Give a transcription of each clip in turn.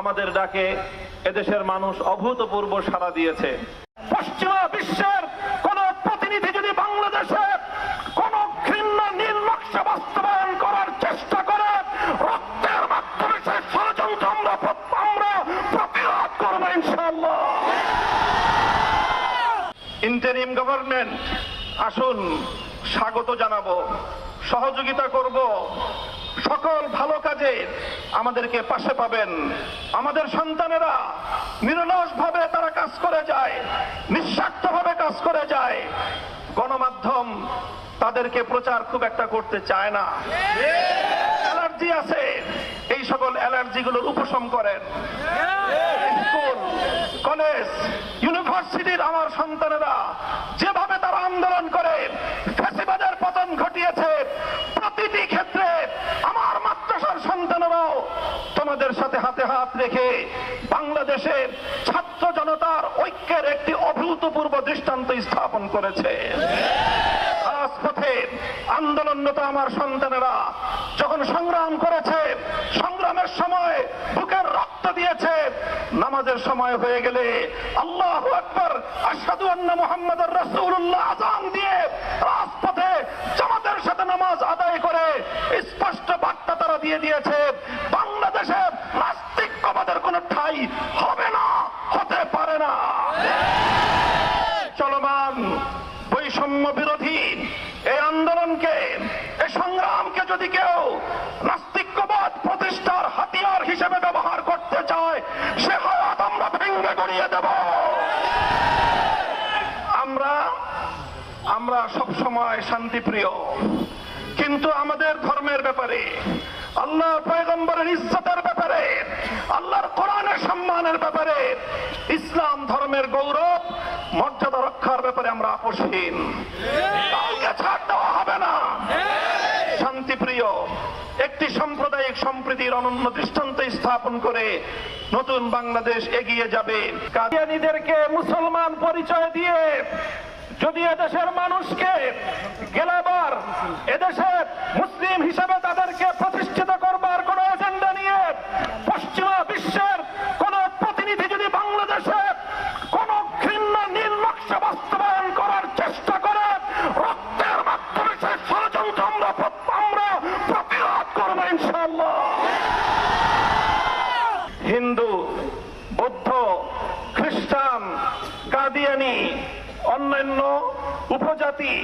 আমাদের ডাকে এদেশের মানুষ অভূতপূর্ব সাড়া দিয়েছে। পশ্চিমা বিশ্বের কোন প্রতিনিধি যদি বাংলাদেশে কোন ঘৃণ্য নকশা বাস্তবায়ন করার চেষ্টা করে, রক্তের মাধ্যমে সে ষড়যন্ত্র আমরা আমরা প্রতিরোধ করব ইনশাল্লাহ ইন্টারিম গভর্নমেন্ট আসুন স্বাগত জানাব, সহযোগিতা করব সকল ভালো কাজে আমাদেরকে পাশে পাবেন। আমাদের সন্তানেরা নিরলস ভাবে তারা কাজ করে যায় নিঃস্বার্থ ভাবে কাজ করে যায়। গণমাধ্যম তাদেরকে প্রচার খুব একটা করতে চায় না। অ্যালার্জি আছে, এই সকল অ্যালার্জিগুলোর উপশম করেন। স্কুল, কলেজ, ইউনিভার্সিটির আমার সন্তানেরা যেভাবে তারা আন্দোলন করে হাতে রেখে বাংলাদেশের ছাত্র জনতার ঐক্যের একটি অভূতপূর্ব দৃষ্টান্ত স্থাপন করেছে। রাজপথে আমার সন্তানেরা যখন সংগ্রাম করেছে, সংগ্রামের সময় বুকের রক্ত দিয়েছে, নামাজের সময় হয়ে গেলে আল্লাহ আকবর আসাদু আন্না মোহাম্মদ রসুল্লাহ আজান দিয়ে রাজপথে জামাতের সাথে নামাজ আদায় করে স্পষ্ট বার্তা তারা দিয়ে দিয়েছে বাংলাদেশে নাস্তিকবাদের কোনো ঠাই হবে না হতে পারে না চলমান বৈষম্য বিরোধী এই আন্দোলনকে, এই সংগ্রামকে যদি কেউ নাস্তিক্যবাদ প্রতিষ্ঠার হাতিয়ার হিসেবে ব্যবহার করতে চায়, সে হাত আমরা ভেঙ্গে গড়িয়ে দেব। আমরা আমরা সব সময় শান্তিপ্রিয়। কিন্তু আমাদের ধর্মের ব্যাপারে আল্লাহ পয়গম্বরের ইজ্জতের ব্যাপারে, আল্লাহর কোরআনের সম্মানের ব্যাপারে ইসলাম ধর্মের গৌরব আমরা আপোষহীন কাউকে ছাড় দেওয়া হবে না। একটি সাম্প্রদায়িক সম্প্রীতির অনন্য দৃষ্টান্ত স্থাপন করে নতুন বাংলাদেশ এগিয়ে যাবে। কাদিয়ানীদেরকে মুসলমান পরিচয় দিয়ে যদি এদেশের মানুষকে গেলাবার এদেশের মুসলিম হিসেবে তাদেরকে প্রতিষ্ঠিত করবার কোন এজেন্ডা নিয়ে পশ্চিমা বিশ্বের কোন প্রতিনিধি যদি বাংলাদেশে কোন ঘৃণ্য নীল নকশা বাস্তবায়ন করার চেষ্টা করে রক্তের মাধ্যমে সে ষড়যন্ত্র আমরা প্র- আমরা প্রতিরোধ করব ইনশাল্লাহ হিন্দু বৌদ্ধ খ্রিস্টান কাদিয়ানি অন্যান্য উপজাতি,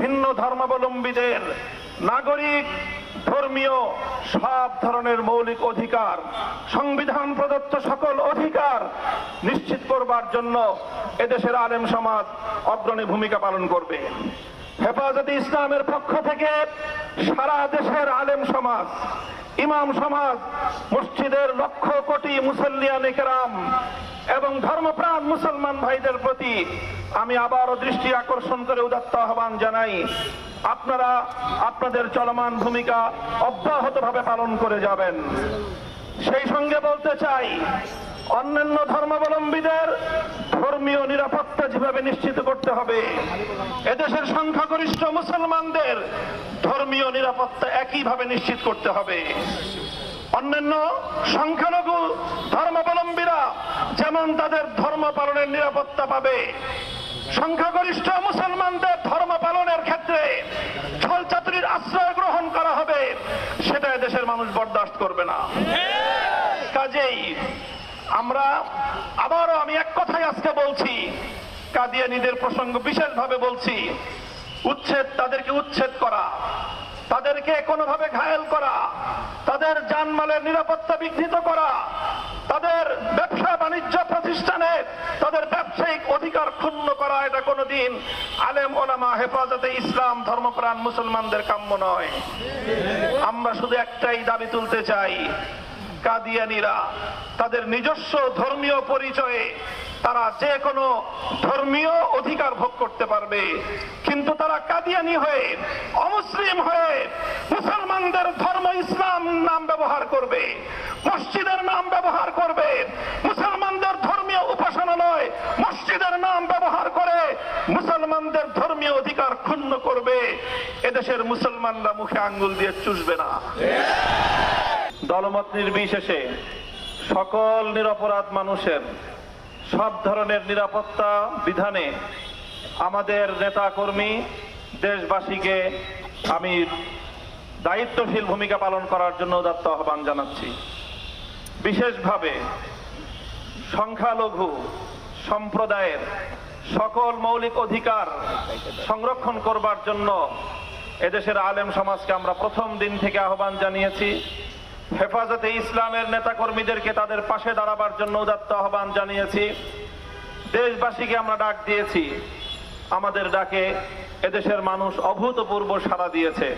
ভিন্ন ধর্মাবলম্বীদের নাগরিক, ধর্মীয়, সব ধরনের মৌলিক অধিকার, সংবিধান প্রদত্ত সকল অধিকার নিশ্চিত করবার জন্য এদেশের আলেম সমাজ অগ্রণী ভূমিকা পালন করবে। হেফাজতে ইসলামের পক্ষ থেকে সারা দেশের আলেম সমাজ, ইমাম সমাজ, মসজিদের লক্ষ কোটি মুসল্লিয়ান এবং ধর্মপ্রাণ মুসলমান ভাইদের প্রতি আমি আবারও দৃষ্টি আকর্ষণ করে উদাত্ত আহ্বান জানাই, আপনারা আপনাদের চলমান ভূমিকা অব্যাহতভাবে পালন করে যাবেন। সেই সঙ্গে বলতে চাই, অন্যান্য ধর্মাবলম্বীদের ধর্মীয় নিরাপত্তা যেভাবে নিশ্চিত করতে হবে, এদেশের সংখ্যাগরিষ্ঠ মুসলমানদের ধর্মীয় নিরাপত্তা একইভাবে নিশ্চিত করতে হবে। অন্যান্য সংখ্যালঘু ধর্মাবলম্বীরা যেমন তাদের ধর্ম পালনের নিরাপত্তা পাবে সংখ্যাগরিষ্ঠ মুসলমানদের ধর্ম পালনের ক্ষেত্রে ছল চাতুরির আশ্রয় গ্রহণ করা হবে, সেটা দেশের মানুষ বরদাস্ত করবে না। কাজেই আমরা আবারও আমি এক কথাই আজকে বলছি, কাদিয়ানিদের প্রসঙ্গ বিশেষভাবে বলছি, উচ্ছেদ তাদেরকে উচ্ছেদ করা, তাদেরকে কোনোভাবে ঘায়েল করা, তাদের জানমালের নিরাপত্তা বিঘ্নিত করা তাদের ব্যবসা বাণিজ্য প্রতিষ্ঠানে তাদের ব্যবসায়িক অধিকার ক্ষুণ্ণ করা কোনোদিন আলেম ওলামা, হেফাজতে ইসলাম, ধর্মপ্রাণ মুসলমানদের কাম্য নয়। আমরা শুধু একটাই দাবি তুলতে চাই, কাদিয়ানিরা, তাদের নিজস্ব ধর্মীয় পরিচয়ে তারা যে কোনো ধর্মীয় অধিকার ভোগ করতে পারবে। কিন্তু তারা কাদিয়ানি হয়ে, অমুসলিম হয়ে মুসলমানদের ধর্ম ইসলাম নাম ব্যবহার করবে, মসজিদের নাম ব্যবহার করবে মুসলমানদের ধর্মীয় উপাসনালয় মসজিদের নাম ব্যবহার করে মুসলমানদের ধর্মীয় অধিকার ক্ষুণ্ণ করবে, এদেশের মুসলমানরা মুখে আঙ্গুল দিয়ে চুষবে না। দলমত নির্বিশেষে সকল নিরপরাধ মানুষের সব ধরনের নিরাপত্তা বিধানে আমাদের নেতাকর্মী দেশবাসীকে আমি দায়িত্বশীল ভূমিকা পালন করার জন্য দত্ত আহ্বান জানাচ্ছি। বিশেষভাবে সংখ্যালঘু সম্প্রদায়ের সকল মৌলিক অধিকার সংরক্ষণ করবার জন্য এদেশের আলেম সমাজকে আমরা প্রথম দিন থেকে আহ্বান জানিয়েছি। হেফাজতে ইসলামের নেতাকর্মীদেরকে তাদের পাশে দাঁড়াবার জন্য উদাত্ত আহ্বান জানিয়েছি। দেশবাসীকে আমরা ডাক দিয়েছি। আমাদের ডাকে এদেশের মানুষ অভূতপূর্ব সাড়া দিয়েছে।